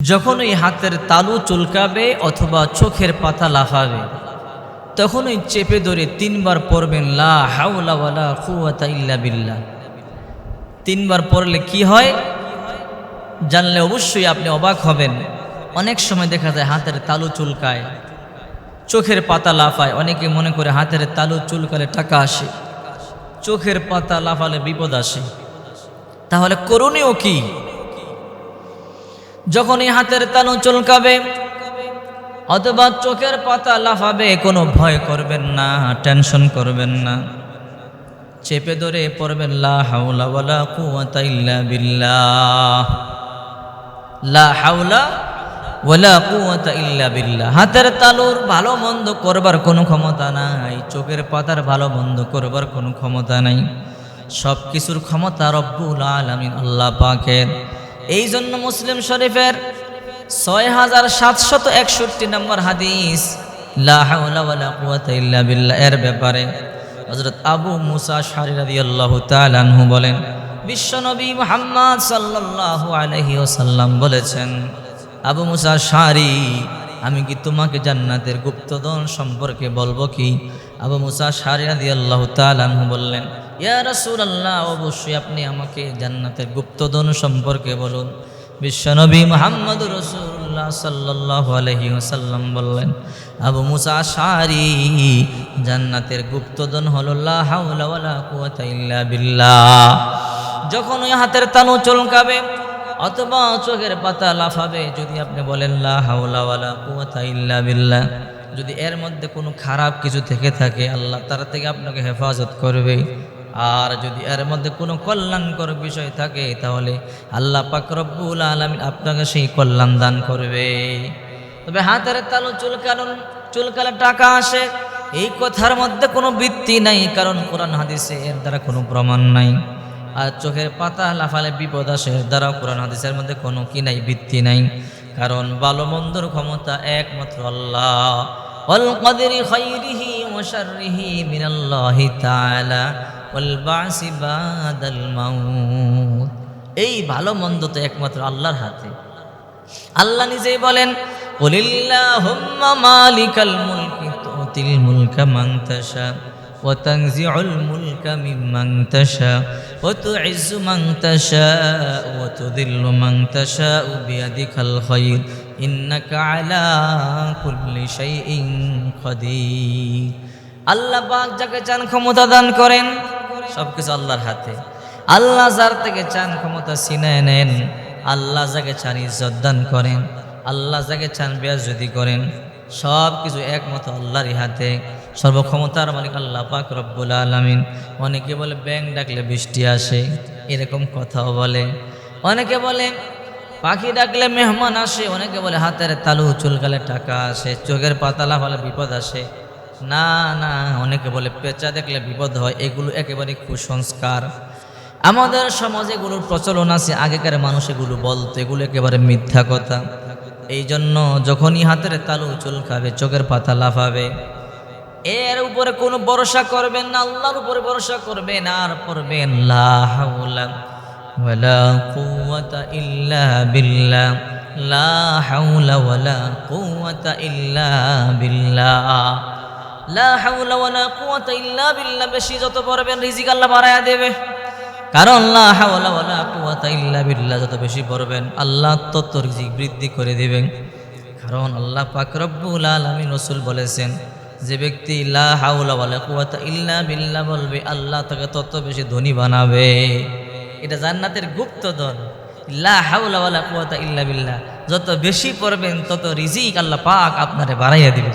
যখন ওই হাতের তালু চুলকাবে অথবা চোখের পাতা লাফাবে তখন ওই চেপে ধরে তিনবার পড়বেন, লা ইল্লা বিল্লাহ। তিনবার পড়লে কি হয়? জানলে অবশ্যই আপনি অবাক হবেন। অনেক সময় দেখা যায় হাতের তালু চুলকায়, চোখের পাতা লাফায়। অনেকে মনে করে হাতের তালু চুলকালে টাকা আসে, চোখের পাতা লাফালে বিপদ আসে। তাহলে করণীয় কি? যখন এই হাতের তালু চুলকাবে, অথবা চোখের পাতা লাফাবে, কোনো ভয় করবেন না, টেনশন করবেন না। চেপে ধরে পড়বেন, লা হাওলা ইল্লা লা হাওলা ইল্লা হাতের তালুর ভালো মন্দ করবার কোনো ক্ষমতা নাই, চোখের পাতার ভালো মন্দ করবার কোনো ক্ষমতা নাই। সব কিছুর ক্ষমতা রব্বুল আলামিন আল্লাহ পাকের। এই জন্য মুসলিম শরীফের ছয় হাজার সাতশত একষট্টি নম্বর হাদিস এর ব্যাপারে হযরত আবু মুসা শারি রাদিয়াল্লাহু তাআলা আনহু বলেন বিশ্বনবী মুহাম্মদ সাল্লাল্লাহু আলাইহি ওয়াসাল্লাম বলেছেন, আবু মুসা শারি আমি কি তোমাকে জান্নাতের গুপ্তধন সম্পর্কে বলব কি? আবু মুসা শারি রাদিয়াল্লাহু তাআলা আনহু বললেন ইয়া রাসূলুল্লাহ, অবশ্যই আপনি আমাকে জান্নাতের গুপ্তধন সম্পর্কে বলুন। বিশ্বনবী মোহাম্মদ রসুল্লাহ সাল্লাহ আলহি ওসাল্লাম বললেন, আবু মুসা শারি জান্নাতের গুপ্তদন হল লা হাওলা ইল্লা বিল্লাহ। যখন ওই হাতের তালু চলকাবে, অথবা চোখের পাতা লাফাবে, যদি আপনি বলেন লা হাওলা ওয়ালা কুওয়াতা ইল্লা যদি এর মধ্যে কোনো খারাপ কিছু থেকে থাকে, আল্লাহ তার থেকে আপনাকে হেফাজত করবে। আর যদি এর মধ্যে কোনো কল্যাণকর বিষয় থাকে, তাহলে আল্লাহ পাক রব্বুল আলমিন আপনাকে সেই কল্যাণ দান করবে। তবে হাতের তালু চুলকালন চুলকালে টাকা আসে, এই কথার মধ্যে কোনো বৃত্তি নাই, কারণ কোরআন হাদিসে এর দ্বারা কোনো প্রমাণ নাই। আর চোখের পাতা লাফালে বিপদ আসে, এর দ্বারাও কোরআন হাদিসের মধ্যে কোনো কি নাই বৃত্তি নাই। কারণ ভালো মন্দর ক্ষমতা একমাত্র আল্লাহ। অল কদেরি খৈরিহি মশারিহি মিনাল্লাহি এই ভালো মন্দ তো একমাত্র আল্লাহর হাতে আল্লাহ নিজেই বলেন কুলিল্লাহুম্মা মালিকাল মুলকি তুতিল মুলকা মান তাশা وتنزع الملك ممن تشاء وتعز من تشاء وتذل من تشاء بيدك الخير إنك على كل شيء قدير আল্লাহ পাক যাকে চান ক্ষমতা দান করেন সবকিছু আল্লাহর হাতে। আল্লাহ যার থেকে চান ক্ষমতা ছিনায় নেন, আল্লাহ যাকে চান ইজ্জত দান করেন, আল্লাহ যাকে চান যদি করেন সব কিছু একমাত্র আল্লাহরই হাতে। সর্বক্ষমতার মালিক আল্লাহ পাক রব্বুল আলমিন। অনেকে বলে ব্যাং ডাকলে বৃষ্টি আসে। এরকম কথাও বলে। অনেকে বলে, পাখি ডাকলে মেহমান আসে। অনেকে বলে, হাতের তালু চুলকালে টাকা আসে। চোখের পাতালা হলে বিপদ আসে। না না, অনেকে বলে পেঁচা দেখলে বিপদ হয়, এগুলো একেবারে কুসংস্কার। আমাদের সমাজে এগুলোর প্রচলন আছে, আগেকার মানুষ এগুলো বলতো, এগুলো একেবারে মিথ্যা কথা। এই জন্য যখনই হাতের তালু চুলকাবে, চোখের পাতা লাফাবে, এর উপরে কোনো ভরসা করবেন না, আল্লাহর উপরে ভরসা করবেন, আর পড়বেন, লা ইল্লা বিল্লাহ। লা ইল্লা লা বেশি যত পড়বেন, রিজিক আল্লাহ দেবে। কারণ লা ইল্লা যত বেশি পড়বেন, আল্লাহ তত রিজিক বৃদ্ধি করে দিবেন। কারণ আল্লাহ পাক রব্বুল আলামিন বলেছেন, যে ব্যক্তি লা ইল্লা বিল্লাহ বলবে, আল্লাহ তাকে তত বেশি ধনী বানাবে। এটা জান্নাতের লা হাওলা ওয়ালা কুওয়াতা ইল্লা বিল্লাহ। যত বেশি পড়বেন, তত রিজিক আল্লাহ পাক আপনারে বাড়াইয়া দিবে